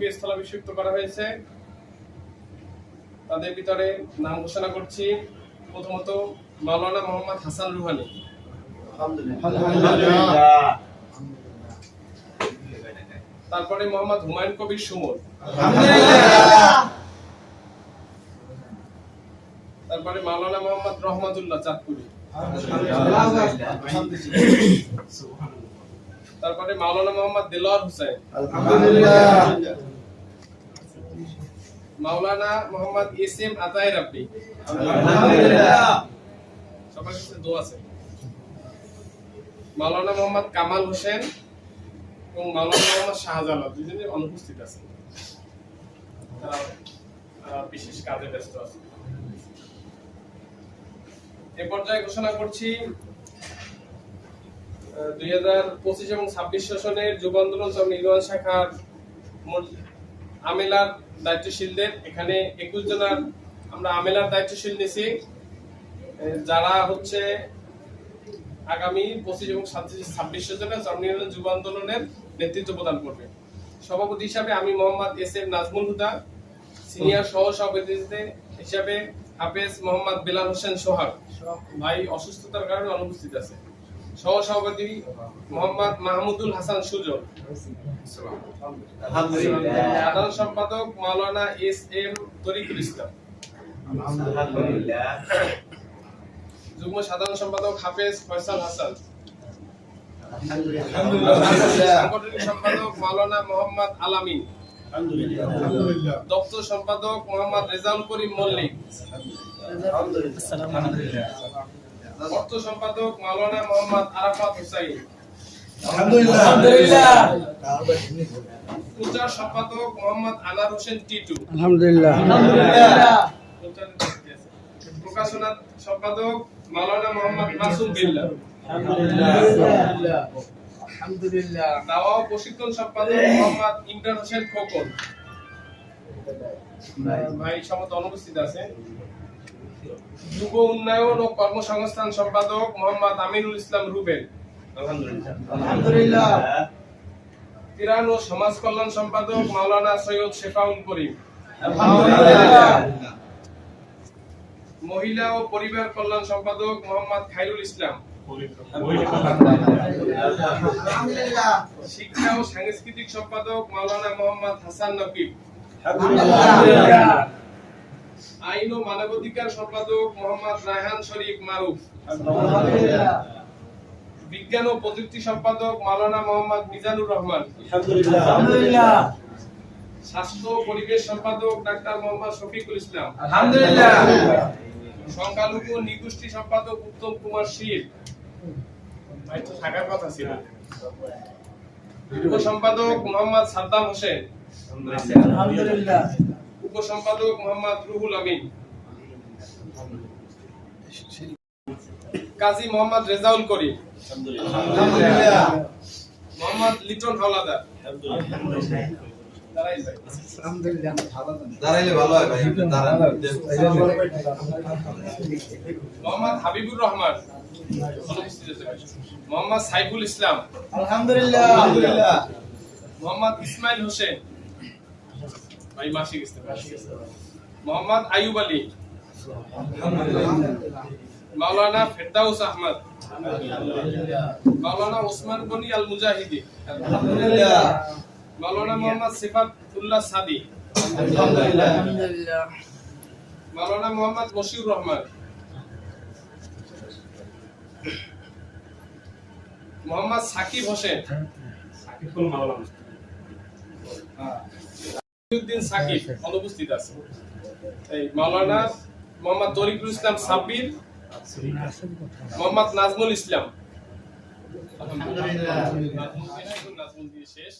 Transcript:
জনকে স্থলাভিষিক্ত করা হয়েছে। তাদের ভিতরে নাম ঘোষণা করছি। প্রথমত মাওলানা মোহাম্মদ হাসান রুহানি। তারপরে মোহাম্মদ হুমায়ুন কবির সুমন। তারপরে মাওলানা মোহাম্মদ রহমাতুল্লাহ চাঁদপুরি। তারপরে মাওলানা মোহাম্মদ দিলওয়ার হোসেন। মাওলানা মোহাম্মদ এস এম আতায় রাব্বি সবার কাছে দোয়া আছে। মাওলানা মোহাম্মদ কামাল হোসেন এবং মাওলানা মোহাম্মদ শাহজালাল দুজনে অনুপস্থিত আছেন। বিশেষ কাজে ব্যস্ত আছে এ পর্যায়ে ঘোষণা করছি দুই হাজার পঁচিশ এবং ছাব্বিশ সেশনের যুব আন্দোলন নির্মাণ শাখার আমেলার দায়িত্বশীলদের এখানে একুশ জনের আমরা আমেলার দায়িত্বশীল নিছি। যারা হচ্ছে আগামী পঁচিশ এবং ছাব্বিশ ছাব্বিশ সেশনের জননির্মাণ যুব আন্দোলনের নেতৃত্ব প্রদান করবে। সভাপতি হিসাবে আমি Mohammad S M Nazmul Huda senior সহ সভাপতি হিসাবে হাফেজ মোহাম্মদ বেলাল হোসেন সোহাগ। ভাই অসুস্থতার কারণে অনুপস্থিত আছে। সহ সভাপতি মোহাম্মদ মাহমুদুল হাসান সুজন। সাধারণ সম্পাদক মাওলানা এস এম তরিকুল ইসলাম। যুগ্ম সাধারণ সম্পাদক হাফেজ ফয়সাল হাসান। সাংগঠনিক সম্পাদক মাওলানা মোহাম্মদ আলামিন। দপ্তর সম্পাদক মোহাম্মদ রেজাউল করিম মল্লিক। অর্থ সম্পাদক মাওলানা মোহাম্মদ আরাফাত হুসাইন। প্রচার সম্পাদক মোহাম্মদ আনার হোসেন টিটু। আলহামদুলিল্লাহ। প্রকাশনা সম্পাদক মাওলানা মোহাম্মদ মাসুম বিল্লাহ। দাওয়া প্রশিক্ষণ সম্পাদক মোহাম্মদ ইমরান হোসেন খোকন। ভাই। সমত অনুপস্থিত আছে। যুব উন্নয়ন ও কর্মসংস্থান সম্পাদক মোহাম্মদ আমিনুল ইসলাম রুবেল। আলহামদুলিল্লাহ। ও সমাজ কল্যাণ সম্পাদক মাওলানা সৈয়দ শেফাউল করিম। মহিলা ও পরিবার কল্যাণ সম্পাদক মোহাম্মদ খাইরুল ইসলাম। শিক্ষা ও সাংস্কৃতিক সম্পাদক মাওলানা মোহাম্মদ হাসান নকিব। আইন ও মানবাধিকার সম্পাদক মোহাম্মদ রায়হান শরীফ মারুফ। বিজ্ঞান ও প্রযুক্তি সম্পাদক মাওলানা মোহাম্মদ মিজানুর রহমান। স্বাস্থ্য পরিবেশ সম্পাদক ডাক্তার মোহাম্মদ শফিকুল ইসলাম। সংখ্যালঘু নিগোষ্ঠী সম্পাদক উত্তম কুমার শীল। থাকার কথা ছিল সম্পাদক মোহাম্মদ সাদ্দাম হোসেন। উপ সম্পাদক মোহাম্মদ রুহুল আমিন। কাজী মোহাম্মদ রেজাউল করিম। মোহাম্মদ লিটন হাওলাদার। দাঁড়াই ভাই। দাঁড়াইলে ভালো হয় ভাই একটু দাঁড়ান। মোহাম্মদ হাবিবুর রহমান। অনুপস্থিত আছে ভাই। মোহাম্মদ সাইফুল ইসলাম। আলহামদুলিল্লাহ। মোহাম্মদ ইসমাইল হোসেন। ভাই মাসিক ইস্তেফা মোহাম্মদ আইয়ুব আলী। মাওলানা ফেরদাউস আহমদ। মাওলানা ওসমান গনি আল মুজাহিদি মাওলানা মোহাম্মদ সিফাতুল্লাহ সাদি। মাওলানা মোহাম্মদ মশিউর রহমান। মোহাম্মদ সাকিব হোসেন। মোহাম্মদ তরিকুল ইসলাম সাব্বির মোহাম্মদ নাজমুল ইসলাম। শেষ।